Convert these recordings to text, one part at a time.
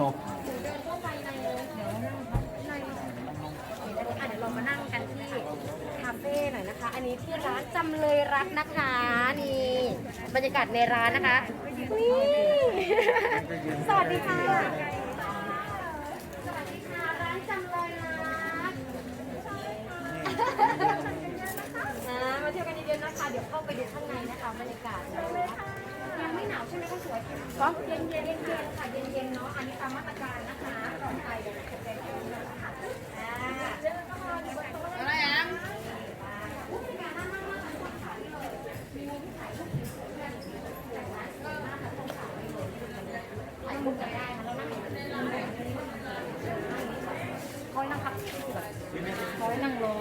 ตก อยนะคะอันนี้ที่ร้านจำเลยรักนะคะนี่บรรยากาศในร้านนะคะนี่สวัสดีค่ะสวัสดีค่ะร้านจำเลยรักอ่ามาเที่ยวกันเยอะๆนะคะ เดี๋ยวเข้าไปดูข้างในนะคะบรรยากาศนะคะยังไม่หนาวใช่ไหมคะสวยก็เย็นๆเย็นๆค่ะเย็นๆเนาะอันนี้ตามมาตรการนะคะปลอดภัยเดี๋ยวจะเป็น คอยนั่งพักคอยนั่งรอ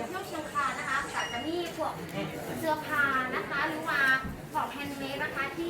จะเที่ยวเชียงคานนะคะแต่จะมีพวกเสื้อผ้านะคะหรือว่าของแฮนด์เมดนะคะที่